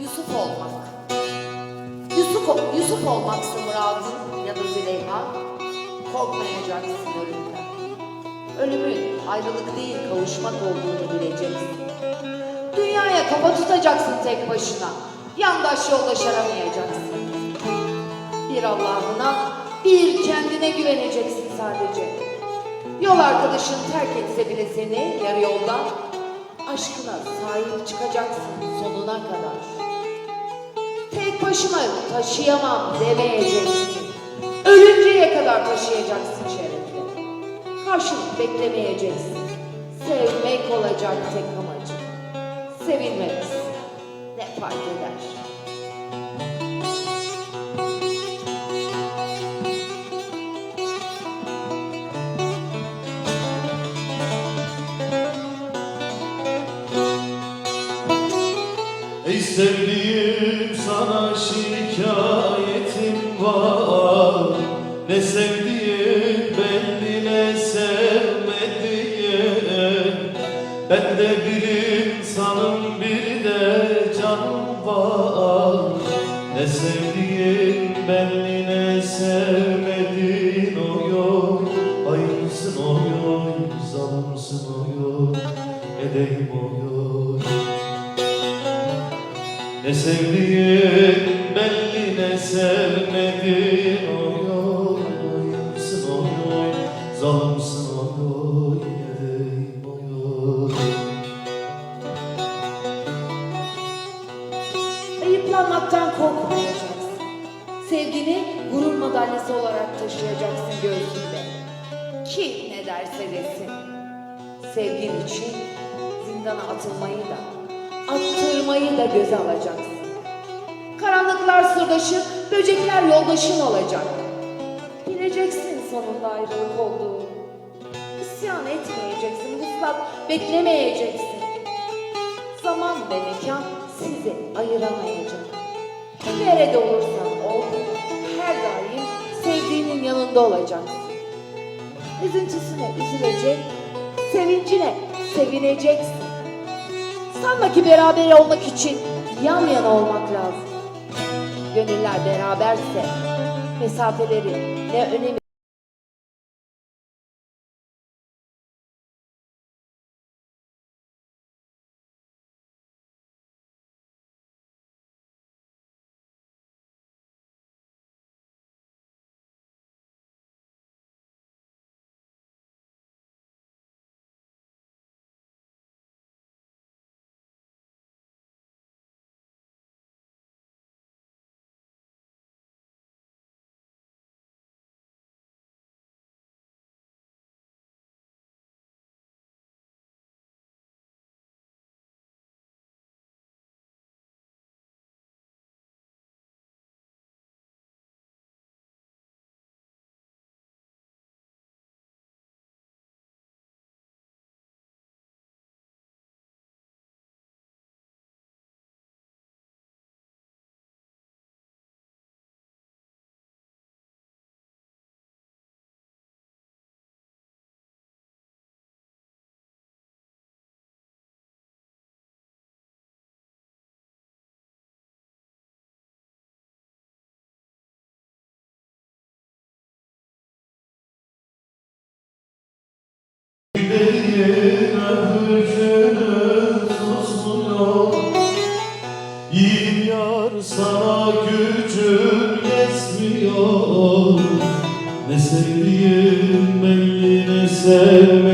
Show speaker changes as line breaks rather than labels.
Yusuf olmak. Yusuf, Yusuf olmaksa muradın ya da Züleyha, korkmayacaksın ölümden. Ölümün ayrılık değil kavuşmak olduğunu bileceksin. Dünyaya kafa tutacaksın tek başına. Yandaş yoldaş aramayacaksın. Bir Allah'ına, bir kendine güveneceksin sadece. Yol arkadaşın terk etse bile seni yarı yolda, aşkına sahip çıkacaksın sonuna kadar. Tek başıma taşıyamam demeyeceksin. Ölünceye kadar taşıyacaksın şerefle. Karşılık beklemeyeceksin. Sevmek olacak tek amacın. Sevilmek ne fark eder?
Ey sevdiğim sana şikayetim var. Ne sevdiğim belli ne sevmediğim. Ben de bir insanım bir de canım var. Ne sevdiğim belli ne sevmediğin oy oy Hayırsın oy oy zalimsin oy oy Edeyim oy oy ne sevdiğin belli ne sevmedin oy oy Ayıpsın oy oy Zalimsin oy oy Edeyim oy oy
Ayıplanmaktan korkmayacaksın. Sevgini gurur madalyası olarak taşıyacaksın göğsünde. Kim ne derse desin. Sevgin için zindana atılmayı da, attırmayı da göze alacaksın. Karanlıklar sırdaşın, böcekler yoldaşın olacak. Bileceksin sonunda ayrılık olduğunu. İsyan etmeyeceksin, vuslat beklemeyeceksin. Zaman ve mekan sizi ayıramayacak. Nerede olursan ol, her daim sevdiğinin yanında olacaksın. Üzüntüsüne üzülecek, sevincine sevineceksin. Sanma ki beraber olmak için yan yana olmak lazım. Gönüller beraberse mesafeleri ne önemi
Yar sana gücün yetmiyor. Ne sevdiğin belli ne sevmediğin